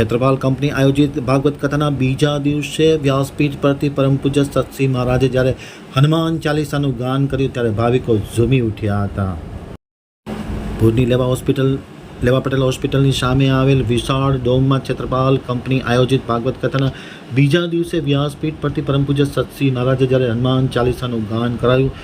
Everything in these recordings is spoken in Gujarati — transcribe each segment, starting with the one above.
ક્ષેત્રપાલ કંપની આયોજિત ભાગવત કથાના બીજા દિવસે વ્યાસપીઠ પરથી પરમ પૂજ્ય સતસિંહ મહારાજે જ્યારે હનુમાન ચાલીસાનું ગાન કર્યું ત્યારે ભાવિકો ઝૂમી ઉઠ્યા હતા. ભુજની લેવા હોસ્પિટલ, લેવા પટેલ હોસ્પિટલની સામે આવેલ વિશાળ ડોમમાં ક્ષેત્રપાલ કંપની આયોજિત ભાગવત કથાના બીજા દિવસે વ્યાસપીઠ પરથી પરમ પૂજ્ય સતસિંહ મહારાજે જ્યારે હનુમાન ચાલીસાનું ગાન કરાયું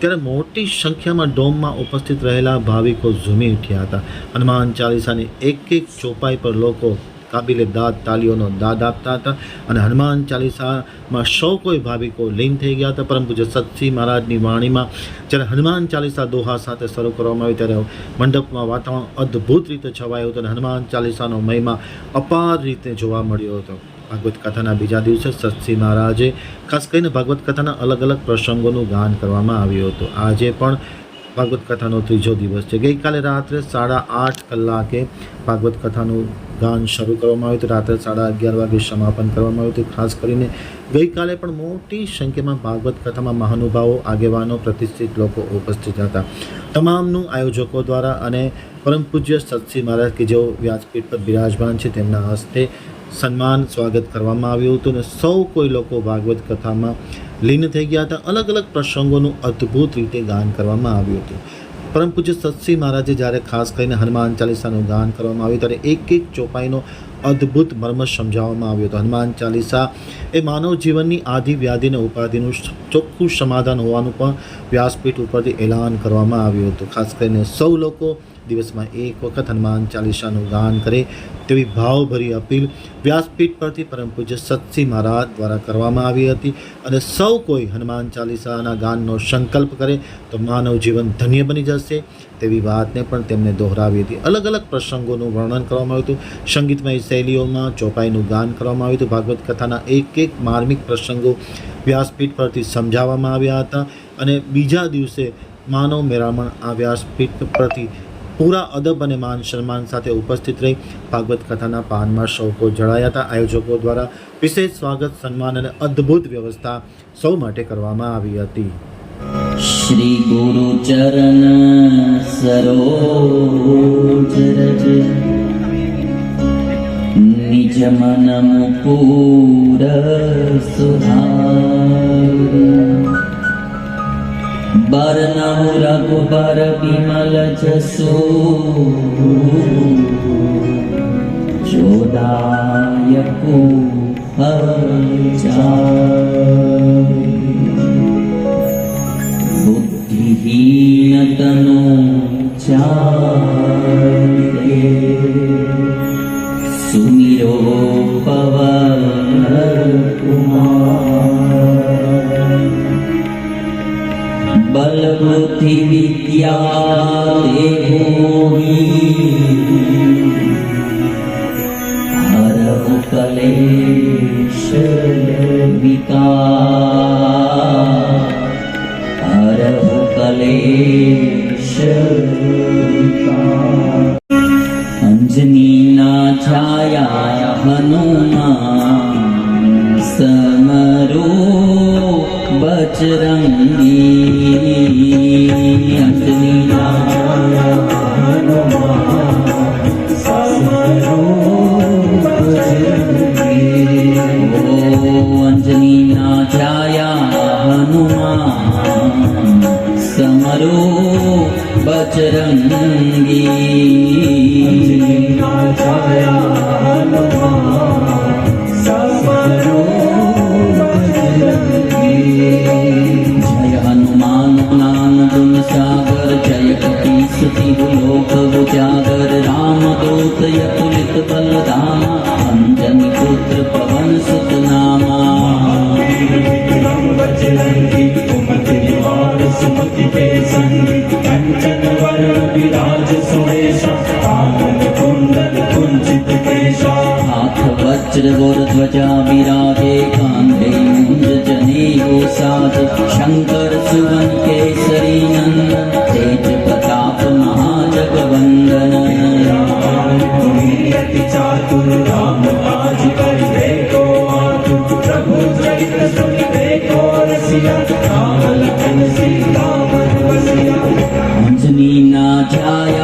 ત્યારે મોટી સંખ્યામાં ડોમમાં ઉપસ્થિત રહેલા ભાવિકો ઝૂમી ઉઠ્યા હતા. હનુમાન ચાલીસાની એક એક ચોપાઈ પર લોકો કાબિલે દાદ તાલીઓનો દાદ આપતા હતા અને હનુમાન ચાલીસામાં સૌ કોઈ ભાવિકો લીન થઈ ગયા હતા. પરમ પૂજ્ય સતસિંહ મહારાજની વાણીમાં જ્યારે હનુમાન ચાલીસા દોહા સાથે શરૂ કરવામાં આવી ત્યારે મંડપમાં વાતાવરણ અદ્ભુત રીતે છવાયું હતું અને હનુમાન ચાલીસાનો મહિમા અપાર રીતે જોવા મળ્યો હતો. ભાગવત કથાના બીજા દિવસે સતસિંહ મહારાજે ખાસ કરીને ભાગવત કથાના અલગ અલગ પ્રસંગોનું ગાન કરવામાં આવ્યું હતું. આજે પણ ભાગવત કથાનો ત્રીજો દિવસ છે. ગઈકાલે રાત્રે સાડા આઠ કલાકે ભાગવત કથાનું ગાન શરૂ કરવામાં આવ્યું હતું. રાત્રે સાડા અગિયાર વાગે સમાપન કરવામાં આવ્યું હતું. ખાસ કરીને ગઈકાલે પણ મોટી સંખ્યામાં ભાગવત કથામાં મહાનુભાવો, આગેવાનો, પ્રતિષ્ઠિત લોકો ઉપસ્થિત હતા. તમામનું આયોજકો દ્વારા અને પરમ પૂજ્ય સતસિંહ મહારાજ કે જેઓ વ્યાસપીઠ પર બિરાજમાન છે, તેમના હસ્તે સન્માન સ્વાગત કરવામાં આવ્યું હતું અને સૌ કોઈ લોકો ભાગવત કથામાં લીન થઈ ગયા હતા. અલગ અલગ પ્રસંગોનું અદ્ભુત રીતે ગાન કરવામાં આવ્યું હતું. પરમ પૂજ્ય સતસિંહ મહારાજે જ્યારે ખાસ કરીને હનુમાન ચાલીસાનું ગાન કરવામાં આવ્યું ત્યારે એક એક ચોપાઈનો અદ્ભુત મર્મ સમજાવવામાં આવ્યો હતો. હનુમાન ચાલીસા એ માનવ જીવનની આદિ વ્યાધિને ઉપાધિનું ચોખ્ખું સમાધાન હોવાનું પણ વ્યાસપીઠ ઉપરથી એલાન કરવામાં આવ્યું હતું. ખાસ કરીને સૌ લોકો દિવસમાં એક વખત હનુમાન ચાલીસાનું ગાન કરે તેવી ભાવભરી અપીલ વ્યાસપીઠ પરથી પરમ પૂજ્ય સતસિંહ મહારાજ દ્વારા કરવામાં આવી હતી અને સૌ કોઈ હનુમાન ચાલીસાના ગાનનો સંકલ્પ કરે તો માનવ જીવન ધન્ય બની જશે તેવી વાતને પણ તેમણે દોહરાવી હતી. અલગ અલગ પ્રસંગોનું વર્ણન કરવામાં આવ્યું હતું. સંગીતમય શૈલીઓમાં ચોપાઈનું ગાન કરવામાં આવ્યું હતું. ભાગવત કથાના એક એક માર્મિક પ્રસંગો વ્યાસપીઠ પરથી સમજાવવામાં આવ્યા હતા અને બીજા દિવસે માનવ મેળામણ આ વ્યાસપીઠ પરથી પૂરા અદબ અને માન સન્માન સાથે ઉપસ્થિત રહી ભાગવત કથાના પાનમાં શોકો જળાયા હતા. આયોજકો દ્વારા વિશેષ સ્વાગત, સન્માન અને અદ્ભુત વ્યવસ્થા સૌ માટે કરવામાં આવી હતી. શ્રી ગુરુ ચરણ સરોજ રજ. નિજ મન પૂર સુધાર. रघुबर विमल जसो। रमलसो बुद्धिहीनतनो चा हरहु कलेश अंजनीना छाया हनुमान समरो बजरंगी बजरंगी जय हाथ वज्र गोर ध्वजा विराजे कांधे मुंज जनेऊ साज शंकर सुवन केसरी नंदन तेज प्रताप महाजगवंदन अति चातुर राम काज करिबे को आतुर प्रभु चरित सुनिबे को रसिया राम लखन सीता मन बसिया अंजनी ना छाया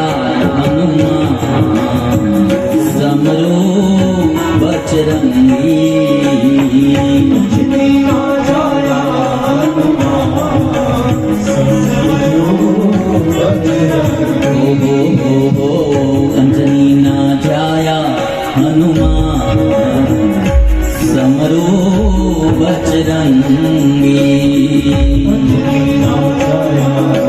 Oh, what's it on me? What's it on?